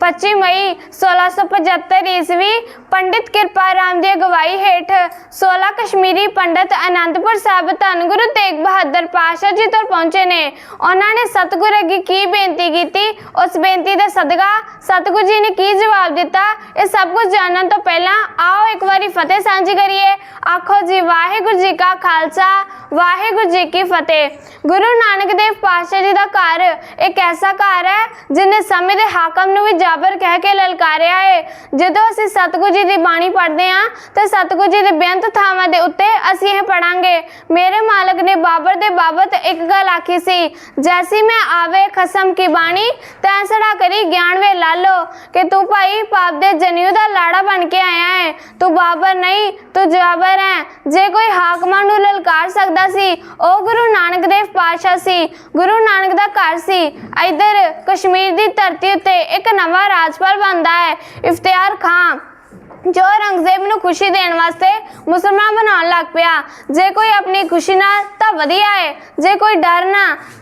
25 ਮਈ 1675 ਈਸਵੀ ਪੰਡਿਤ ਕਿਰਪਾ ਰਾਮ ਦੀ ਅਗਵਾਈ ਹੇਠ 16 ਕਸ਼ਮੀਰੀ ਪੰਡਤ ਅਨੰਦਪੁਰ ਸਾਹਿਬ ਧੰਨ ਗੁਰੂ ਤੇਗ ਬਹਾਦਰ ਪਾਤਸ਼ਾਹ ਜੀ ਤੋਂ ਪਹੁੰਚੇ ਨੇ। ਉਹਨਾਂ ਨੇ ਸਤਿਗੁਰ ਅੱਗੇ ਕੀ ਬੇਨਤੀ ਕੀਤੀ? ਉਸ ਬੇਨਤੀ ਦਾ ਸਦਕਾ ਸਤਿਗੁਰੂ ਜੀ ਨੇ ਕੀ ਜਵਾਬ ਦਿੱਤਾ? ਇਹ ਸਭ ਕੁਝ ਜਾਣਨ ਤੋਂ ਪਹਿਲਾਂ ਆਓ ਇੱਕ ਵਾਰੀ ਫਤਿਹ ਸਾਂਝੀ ਕਰੀਏ। ਆਖੋ ਜੀ, ਵਾਹਿਗੁਰੂ ਜੀ ਕਾ ਖਾਲਸਾ, ਵਾਹਿਗੁਰੂ ਜੀ ਕੀ ਫਤਿਹ। ਗੁਰੂ ਨਾਨਕ ਦੇਵ ਪਾਤਸ਼ਾਹ ਜੀ ਦਾ ਘਰ ਇੱਕ ਐਸਾ ਘਰ ਹੈ ਜਿਨੇ ਸਮੇਂ ਦੇ ਹਾਕਮ ਨੂੰ ਵੀ ਜਾਬਰ ਕਹਿ ਕੇ ਲਲਕਾਰਿਆ ਹੈ ਜਦੋਂ ਅਸੀਂ ਸਤਿਗੁਰੂ ਜੀ ਦੀ ਬਾਣੀ ਪੜ੍ਹਦੇ ਹਾਂ ਤਾਂ ਸਤਿਗੁਰੂ ਜੀ ਦੇ ਬੇਅੰਤ ਥਾਵਾਂ ਦੇ ਉੱਤੇ ਅਸੀਂ ਇਹ ਪੜਾਂਗੇ ਮੇਰੇ ਮਾਲਕ ਨੇ ਬਾਬਰ ਦੇ ਬਾਬਤ ਇੱਕ ਗੱਲ ਆਖੀ ਸੀ, ਜੈਸੀ ਮੈਂ ਆਵੇ ਖਸਮ ਕੀ ਬਾਣੀ, ਤੈਂ ਸੜਾ ਕਰੀ ਗਿਆਨ ਵੇ ਲਾਲੋ। ਕਿ ਤੂੰ ਭਾਈ ਪਾਪ ਦੇ ਜਨਿਊ ਦਾ ਲਾੜਾ ਬਣ ਕੇ ਆਇਆ ਹੈ ਤੂੰ ਬਾਬਰ ਨਹੀਂ, ਤੂੰ ਜਾਬਰ ਹੈ ਜੇ ਕੋਈ ਹਾਕਮਾਂ ਨੂੰ ਲਲਕਾਰ ਸਕਦਾ ਸੀ, ਉਹ ਗੁਰੂ ਨਾਨਕ ਦੇਵ ਪਾਤਸ਼ਾਹ ਸੀ। ਗੁਰੂ ਨਾਨਕ ਦਾ ਘਰ ਸੀ। ਇਧਰ ਕਸ਼ਮੀਰ ਦੀ ਧਰਤੀ ਉੱਤੇ ਇੱਕ ਨਵਾਂ ਰਾਜਪਾਲ ਬਣਦਾ ਹੈ। ਇਫਤਿਆਰ ਖਾਨ ਜੋ ਔਰੰਗਜ਼ੇਬ ਨੂੰ ਖੁਸ਼ੀ ਦੇਣ ਵਾਸਤੇ ਮੁਸਲਮਾਨ ਬਣਾਉਣ ਲੱਗ ਪਿਆ। ਜੇ ਕੋਈ ਆਪਣੀ ਖੁਸ਼ੀ ਨਾਲ ਤਾਂ ਵਧੀਆ ਹੈ, ਜੇ ਕੋਈ ਡਰ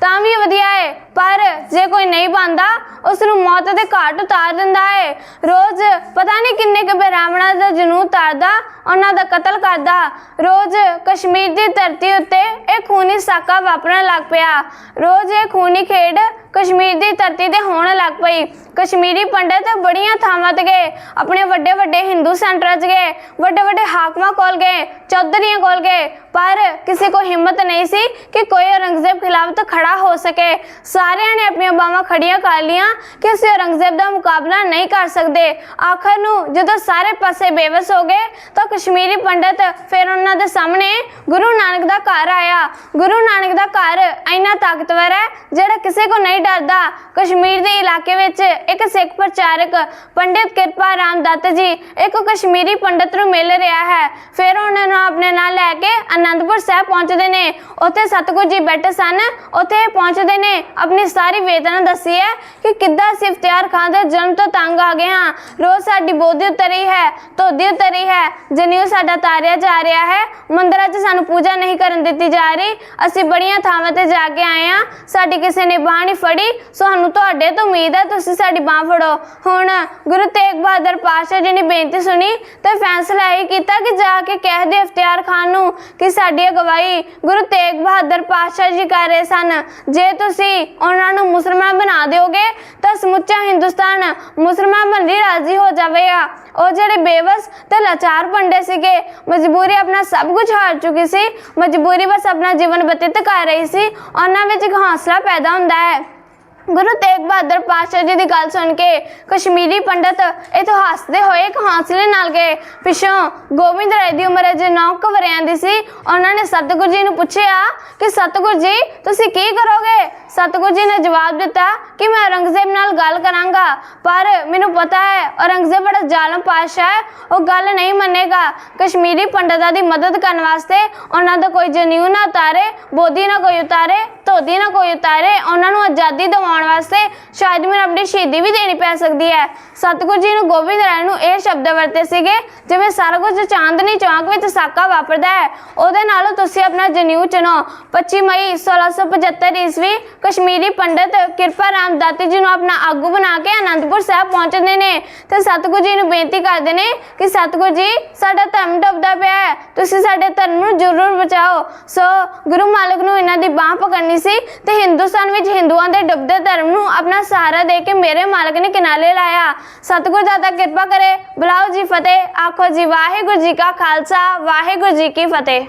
ਤਾਂ ਵੀ ਵਧੀਆ ਹੈ। ਪਰ ਜੇ ਕੋਈ ਨਹੀਂ ਬੰਦਾ ਉਸ ਨੂੰ ਮੌਤ ਦੇ ਘਾਟ ਉਤਾਰ ਦਿੰਦਾ ਹੈ। ਰੋਜ਼ ਪਤਾ ਨਹੀਂ ਕਿੰਨੇ ਕੁ ਬ੍ਰਾਹਮਣਾਂ ਦਾ ਜਨੂਨ ਤਾਰਦਾ ਉਹਨਾਂ ਦਾ ਕਤਲ ਕਰਦਾ। ਰੋਜ਼ ਕਸ਼ਮੀਰ ਦੀ ਧਰਤੀ ਉੱਤੇ ਇਹ ਖੂਨੀ ਸਾਕਾ ਵਾਪਰਨ ਲੱਗ ਪਿਆ। ਰੋਜ਼ ਇਹ ਖੂਨੀ ਖੇਡ ਕਸ਼ਮੀਰ ਦੀ ਧਰਤੀ ਤੇ ਹੋਣ ਲੱਗ ਪਈ। ਕਸ਼ਮੀਰੀ ਪੰਡਤ ਬੜੀਆਂ ਥਾਵਾਂ ਤੇ ਗਏ। ਆਪਣੇ ਵੱਡੇ ਵੱਡੇ ਹਿੰਦੂ ਸੈਂਟਰਾਂ 'ਚ ਗਏ। ਵੱਡੇ ਵੱਡੇ ਹਾਕਮਾਂ ਕੋਲ ਗਏ। ਚੌਧਰੀਆਂ ਕੋਲ ਗਏ। ਪਰ ਕਿਸੇ ਕੋ ਹਿੰਮਤ ਨਹੀਂ ਸੀ ਕਿ ਕੋਈ ਔਰੰਗਜ਼ੇਬ ਖਿਲਾਫ ਤਾਂ ਖੜਾ ਹੋ ਸਕੇ। ਸਾਰਿਆਂ ਨੇ ਆਪਣੀਆਂ ਬਾਹਾਂ ਖੜੀਆਂ ਕਰ ਲੀਆਂ ਕਿ ਅਸੀਂ ਔਰੰਗਜ਼ੇਬ ਦਾ ਮੁਕਾਬਲਾ ਨਹੀਂ ਕਰ ਸਕਦੇ। ਆਖਰ ਨੂੰ ਜਦੋਂ ਸਾਰੇ ਪਾਸੇ ਬੇਵਸ ਹੋ ਗਏ ਤਾਂ ਕਸ਼ਮੀਰੀ ਪੰਡਤ ਫਿਰ ਉਹਨਾਂ ਦੇ ਸਾਹਮਣੇ ਗੁਰੂ ਨਾਨਕ ਦਾ ਘਰ ਆਇਆ। ਗੁਰੂ ਨਾਨਕ ਦਾ ਘਰ ਇੰਨਾ ਤਾਕਤਵਰ ਹੈ, ਜਿਹੜਾ ਕਿਸੇ ਕੋ ਨਹੀਂ ਡਰਦਾ। ਕਸ਼ਮੀਰ ਦੇ ਇਲਾਕੇ ਵਿੱਚ ਇੱਕ ਸਿੱਖ ਪ੍ਰਚਾਰਕ ਪੰਡਿਤ ਕਿਰਪਾ ਰਾਮ ਦੱਤ ਜੀ ਇੱਕ ਕਸ਼ਮੀਰੀ ਪੰਡਤ ਨੂੰ ਮਿਲ ਰਿਹਾ ਹੈ। ਫਿਰ ਉਹਨਾਂ ਨੂੰ ਆਪਣੇ ਨਾਲ ਲੈ ਕੇ ਅਨੰਦਪੁਰ ਸਾਹਿਬ ਪਹੁੰਚਦੇ ਨੇ। ਉੱਥੇ ਸਤਗੁਰੂ ਜੀ ਬੈਠੇ ਸਨ। ਉੱਥੇ ਪਹੁੰਚਦੇ ਨੇ। ਆਪਣੀ ਸਾਰੀ ਵੇਦਨਾ ਦੱਸੀ ਹੈ ਕਿ ਕਿੱਦਾਂ ਅਸੀਂ ਇਫਤਿਆਰ ਖਾਨ ਦਾ ਜਨਮ ਤੋਂ ਤੰਗ ਆ ਗਏ ਹਾਂ। ਰੋਜ਼ ਸਾਡੀ ਬੋਧੀ ਉਤਰੀ ਹੈ, ਧੋਦੀ ਉਤਰੀ ਹੈ। ਜਨੇਊ ਸਾਡਾ ਤਾਰਿਆ ਜਾ ਰਿਹਾ ਹੈ, ਮੰਦਰਾਂ 'ਚ ਸਾਨੂੰ ਪੂਜਾ ਨਹੀਂ ਕਰਨ ਦਿੱਤੀ ਜਾ ਰਹੀ। ਅਸੀਂ ਬੜੀਆਂ ਥਾਵਾਂ ਤੇ ਜਾ ਕੇ ਆਏ ਹਾਂ। ਸਾਡੀ ਕਿਸੇ ਨੇ ਬਾਹ ਨਹੀਂ ਫੜੀ ਸਾਨੂੰ ਤੁਹਾਡੇ ਤੋਂ ਉਮੀਦ ਹੈ ਤੁਸੀਂ ਸਾਡੀ ਬਾਹ ਫੜੋ। ਹੁਣ ਗੁਰੂ ਤੇਗ ਬਹਾਦਰ ਪਾਤਸ਼ਾਹ ਜੀ ਨੇ ਬੇਨਤੀ ਸੁਣੀ ਤੇ ਫੈਸਲਾ ਇਹ ਕੀਤਾ ਕਿ ਜਾ ਕੇ ਕਹਿ ਦੇ ਇਫਤਿਆਰ ਖਾਨ ਨੂੰ ਕਿ ਸਾਡੀ ਅਗਵਾਈ ਗੁਰੂ ਤੇਗ ਬਹਾਦਰ ਪਾਤਸ਼ਾਹ ਜੀ ਕਰ ਰਹੇ ਸਨ। ਜੇ ਤੁਸੀਂ ਉਹਨਾਂ ਨੂੰ ਮੁਸਲਮਾਨ ਬਣਾ ਦਿਓਗੇ, ਤਾਂ ਸਮੁੱਚਾ ਹਿੰਦੁਸਤਾਨ ਮੁਸਲਮਾਨ ਬਣ ਲਈ ਰਾਜ਼ੀ ਹੋ ਜਾਵੇਗਾ। ਉਹ ਜਿਹੜੇ ਬੇਵਸ ਤੇ ਲਾਚਾਰ ਪੰਡੇ ਸੀਗੇ, ਮਜਬੂਰੀ ਆਪਣਾ ਸਭ ਕੁਝ ਹਾਰ ਚੁੱਕੀ ਸੀ, ਮਜਬੂਰੀ ਬਸ ਆਪਣਾ ਜੀਵਨ ਬਤੀਤ ਕਰ ਰਹੀ ਸੀ, ਉਹਨਾਂ ਵਿੱਚ ਇੱਕ ਹੌਸਲਾ ਪੈਦਾ ਹੁੰਦਾ ਹੈ। ਗੁਰੂ ਤੇਗ ਬਹਾਦਰ ਪਾਤਸ਼ਾਹ ਜੀ ਦੀ ਗੱਲ ਸੁਣ ਕੇ ਕਸ਼ਮੀਰੀ ਪੰਡਤ ਇਥੋਂ ਹੱਸਦੇ ਹੋਏ ਇੱਕ ਹੌਸਲੇ ਨਾਲ ਗਏ। ਪਿਛੋਂ ਗੋਬਿੰਦ ਰਾਏ ਦੀ ਉਮਰ ਅਜੇ 9 ਕੁ ਵਰ੍ਹਿਆਂ ਦੀ ਸੀ। ਉਹਨਾਂ ਨੇ ਸਤਿਗੁਰੂ ਜੀ ਨੂੰ ਪੁੱਛਿਆ ਕਿ, ਸਤਿਗੁਰੂ ਜੀ, ਤੁਸੀਂ ਕੀ ਕਰੋਗੇ? ਸਤਿਗੁਰੂ ਜੀ ਨੇ ਜਵਾਬ ਦਿੱਤਾ ਕਿ ਮੈਂ ਔਰੰਗਜ਼ੇਬ ਨਾਲ ਗੱਲ ਕਰਾਂਗਾ, ਪਰ ਮੈਨੂੰ ਪਤਾ ਹੈ ਔਰੰਗਜ਼ੇਬ ਬੜਾ ਜ਼ਾਲਮ ਪਾਤਸ਼ਾਹ ਹੈ, ਉਹ ਗੱਲ ਨਹੀਂ ਮੰਨੇਗਾ। ਕਸ਼ਮੀਰੀ ਪੰਡਤਾਂ ਦੀ ਮਦਦ ਕਰਨ ਵਾਸਤੇ ਉਹਨਾਂ ਦਾ ਕੋਈ ਜਨਿਊ ਨਾ ਉਤਾਰੇ, ਬੋਧੀ ਨਾ ਕੋਈ ਉਤਾਰੇ ਧੋਦੀ ਨਾ ਕੋਈ ਉਤਾਰੇ, ਉਹਨਾਂ ਨੂੰ ਆਜ਼ਾਦੀ ਦਿਵਾਉਣ ਵਾਸਤੇ ਸ਼ਾਇਦ ਮੈਨੂੰ ਆਪਣੀ ਸ਼ਹੀਦੀ ਵੀ ਦੇਣੀ ਪੈ ਸਕਦੀ ਹੈ। ਸਤਿਗੁਰੂ ਜੀ ਨੂੰ ਗੋਬਿੰਦ ਰਾਏ ਨੂੰ ਇਹ ਸ਼ਬਦ ਵਰਤੇ ਸੀਗੇ, ਜਿਵੇਂ ਸਾਰਾ ਕੁਝ ਚਾਂਦਨੀ ਚੌਂਕ ਵਿੱਚ ਸਾਕਾ ਵਾਪਰਦਾ ਹੈ, ਉਹਦੇ ਨਾਲੋਂ ਤੁਸੀਂ ਆਪਣਾ ਜਨੇਊ ਚੁਣੋ। 25 ਮਈ 1675 ਈਸਵੀ ਕਸ਼ਮੀਰੀ ਪੰਡਤ ਕਿਰਪਾ ਰਾਮ ਦਾਤੀ ਜੀ ਨੂੰ ਆਪਣਾ ਆਗੂ ਬਣਾ ਕੇ ਅਨੰਦਪੁਰ ਸਾਹਿਬ ਪਹੁੰਚਦੇ ਨੇ। ਤੇ ਸਤਿਗੁਰੂ ਜੀ ਨੂੰ ਬੇਨਤੀ ਕਰਦੇ ਨੇ ਕਿ ਸਤਿਗੁਰੂ ਜੀ, ਸਾਡਾ ਧਰਮ ਡੁੱਬਦਾ ਪਿਆ ਹੈ, ਤੁਸੀਂ ਸਾਡੇ ਧਰਮ ਨੂੰ ਜ਼ਰੂਰ ਬਚਾਓ। ਸੋ ਗੁਰੂ ਮਾਲਕ ਨੂੰ ਇਹਨਾਂ ਦੀ ਬਾਹ ਪਕੜਨੀ ਸੀ ਤੇ ਹਿੰਦੁਸਤਾਨ ਵਿੱਚ ਹਿੰਦੂਆਂ ਦੇ ਡੁੱਬਦੇ ਧਰਮ ਨੂੰ ਆਪਣਾ ਸਹਾਰਾ ਦੇ ਕੇ ਮੇਰੇ ਮਾਲਕ ਨੇ ਕਿਨਾਰੇ ਲਾਇਆ। ਸਤਿਗੁਰ ਦਾਤਾ ਕਿਰਪਾ ਕਰੇ। ਬੁਲਾਓ ਜੀ ਫਤਿਹ। ਆਖੋ ਜੀ, ਵਾਹਿਗੁਰੂ ਜੀ ਕਾ ਖਾਲਸਾ, ਵਾਹਿਗੁਰੂ ਜੀ ਕੀ ਫਤਿਹ।